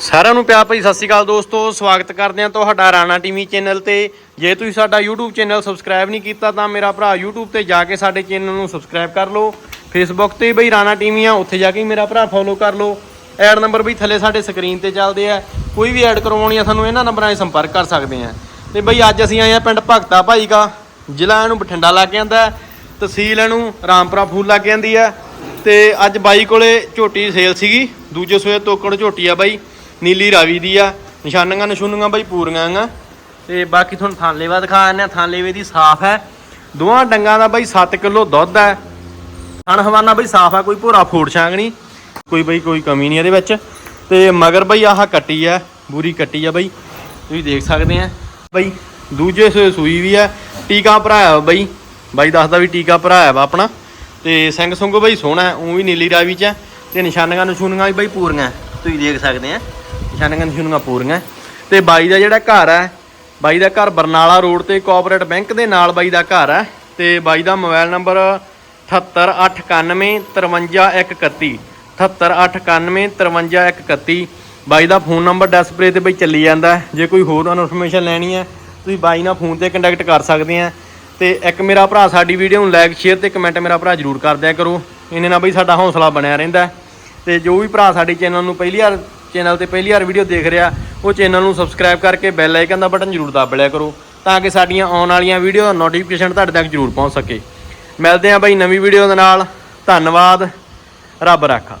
ਸਾਰਿਆਂ ਨੂੰ ਪਿਆਰ ਭਰੀ ਸਤਿ ਸ਼੍ਰੀ ਅਕਾਲ ਦੋਸਤੋ, ਸਵਾਗਤ ਕਰਦੇ ਹਾਂ ਤੁਹਾਡਾ ਰਾਣਾ ਟੀਵੀ ਚੈਨਲ ਤੇ। ਜੇ ਤੁਸੀਂ ਸਾਡਾ YouTube ਚੈਨਲ ਸਬਸਕ੍ਰਾਈਬ ਨਹੀਂ ਕੀਤਾ ਤਾਂ ਮੇਰਾ ਭਰਾ YouTube ਤੇ ਜਾ ਕੇ ਸਾਡੇ ਚੈਨਲ ਨੂੰ ਸਬਸਕ੍ਰਾਈਬ ਕਰ ਲਓ। Facebook ਤੇ ਬਈ ਰਾਣਾ ਟੀਵੀ ਆ, ਉੱਥੇ ਜਾ ਕੇ ਮੇਰਾ ਭਰਾ ਫੋਲੋ ਕਰ ਲਓ। ਐਡ ਨੰਬਰ ਵੀ ਥੱਲੇ ਸਾਡੇ ਸਕਰੀਨ ਤੇ ਚੱਲਦੇ ਆ। ਕੋਈ ਵੀ ਐਡ ਕਰਵਾਉਣੀ ਆ, ਸਾਨੂੰ ਇਹਨਾਂ ਨੰਬਰਾਂ 'ਤੇ ਸੰਪਰਕ ਕਰ ਸਕਦੇ ਆ। ਤੇ ਬਈ ਅੱਜ ਅਸੀਂ ਆਏ ਆ ਪਿੰਡ ਭਗਤਾ ਭਾਈ ਕਾ, ਜ਼ਿਲ੍ਹਾ ਇਹਨੂੰ ਬਠਿੰਡਾ ਲੱਗ ਜਾਂਦਾ ਤਹਿਸੀਲ ਇਹਨੂੰ ਰਾਮਪੁਰਾ ਫੂਲ ਲੱਗ ਜਾਂਦੀ ਆ ਤੇ ਅੱਜ ਬਾਈ ਕੋਲੇ ਝੋਟੀ ਸੇਲ ਸੀਗੀ, ਦੂਜੇ ਸੋਏ ਤੋਕੜ ਝੋਟੀ ਆ ਬਾਈ। ਨੀਲੀ ਰਾਵੀ ਦੀ ਆ ਨਿਸ਼ਾਨੀਆਂ ਨਿਸ਼ੂਨੀਆਂ ਬਾਈ ਪੂਰੀਆਂ ਆ। ਤੇ ਬਾਕੀ ਤੁਹਾਨੂੰ ਥਾਂਲੇਵਾ ਦਿਖਾ ਦਿੰਦੇ ਆ ਥਾਂਲੇਵੇ ਦੀ ਸਾਫ਼ ਹੈ। ਦੋਵਾਂ ਡੰਗਾਂ ਦਾ ਬਾਈ 7 ਕਿਲੋ ਦੁੱਧ ਹੈ। ਥਣ ਹਵਾਨਾ ਬਾਈ ਸਾਫ਼ ਆ ਕੋਈ ਭੋਰਾ ਫੋੜ ਛਾਂਗ ਨਹੀਂ ਕੋਈ ਬਾਈ ਕੋਈ ਕਮੀ ਨਹੀਂ ਇਹਦੇ ਵਿੱਚ। ਤੇ ਮਗਰ ਬਾਈ ਆਹ ਕੱਟੀ ਆ ਬੂਰੀ ਕੱਟੀ ਆ ਬਾਈ ਤੁਸੀਂ ਦੇਖ ਸਕਦੇ ਆ। ਬਾਈ ਦੂਜੇ ਸੂਈ ਵੀ ਆ ਟੀਕਾ ਭਰਾਇਆ ਵਾ ਬਾਈ। ਬਾਈ ਦੱਸਦਾ ਵੀ ਟੀਕਾ ਭਰਾਇਆ ਵਾ ਆਪਣਾ। ਤੇ ਸਿੰਘ ਸੁੰਗੋ ਬਾਈ ਸੋਹਣਾ ਉਹ ਵੀ ਨੀਲੀ ਰਾਵੀ ਚ ਆ, ਤੇ ਨਿਸ਼ਾਨੀਆਂ ਨਿਸ਼ੂਨੀਆਂ ਵੀ ਬਾਈ ਪੂਰੀਆਂ ਤੁਸੀਂ ਦੇਖ ਸਕਦੇ ਆ। ਨਿਸ਼ਾਨੀਆਂ ਨਿਸ਼ੂਨੀਆਂ ਪੂਰੀਆਂ। ਤੇ ਬਾਈ ਦਾ ਜਿਹੜਾ ਘਰ ਹੈ, ਬਾਈ ਦਾ ਘਰ ਬਰਨਾਲਾ ਰੋਡ ਤੇ ਕੋਆਪਰੇਟ ਬੈਂਕ ਦੇ ਨਾਲ ਬਾਈ ਦਾ ਘਰ ਹੈ ਤੇ ਬਾਈ ਦਾ ਮੋਬਾਈਲ ਨੰਬਰ 78891 78891 ਬਾਈ ਦਾ ਫੋਨ ਨੰਬਰ ਡਿਸਪਲੇ ਤੇ ਬਈ ਚੱਲੀ ਜਾਂਦਾ ਜੇ ਕੋਈ ਹੋਰ ਇਨਫੋਰਮੇਸ਼ਨ ਲੈਣੀ ਹੈ, ਤੁਸੀਂ ਬਾਈ ਨਾਲ ਫੋਨ ਤੇ ਕੰਟੈਕਟ ਕਰ ਸਕਦੇ ਆ ਤੇ ਇੱਕ ਮੇਰਾ ਭਰਾ ਸਾਡੀ ਵੀਡੀਓ ਨੂੰ ਲਾਈਕ ਸ਼ੇਅਰ ਤੇ ਕਮੈਂਟ ਮੇਰਾ ਭਰਾ ਜਰੂਰ ਕਰ ਦਿਆ ਕਰੋ। ਇਹਨੇ ਨਾਲ ਬਈ ਸਾਡਾ ਹੌਸਲਾ ਬਣਿਆ ਰਹਿੰਦਾ ਹੈ। ਤੇ ਜੋ ਵੀ ਭਰਾ ਸਾਡੇ ਚੈਨਲ ਨੂੰ ਪਹਿਲੀ ਵਾਰ ਚੈਨਲ ਤੇ ਪਹਿਲੀ ਵਾਰ ਵੀਡੀਓ ਦੇਖ ਰਿਹਾ, ਉਹ ਚੈਨਲ ਨੂੰ ਸਬਸਕ੍ਰਾਈਬ ਕਰਕੇ ਬੈਲ ਆਈਕਨ ਦਾ ਬਟਨ ਜਰੂਰ ਦੱਬ ਲਿਆ ਕਰੋ, ਤਾਂ ਕਿ ਸਾਡੀਆਂ ਆਉਣ ਵਾਲੀਆਂ ਵੀਡੀਓ ਦਾ ਨੋਟੀਫਿਕੇਸ਼ਨ ਤੁਹਾਡੇ ਤੱਕ ਜਰੂਰ ਪਹੁੰਚ ਸਕੇ। ਮਿਲਦੇ ਆਂ ਬਾਈ ਨਵੀਂ ਵੀਡੀਓ ਦੇ ਨਾਲ। ਧੰਨਵਾਦ। ਰੱਬ ਰਾਖਾ।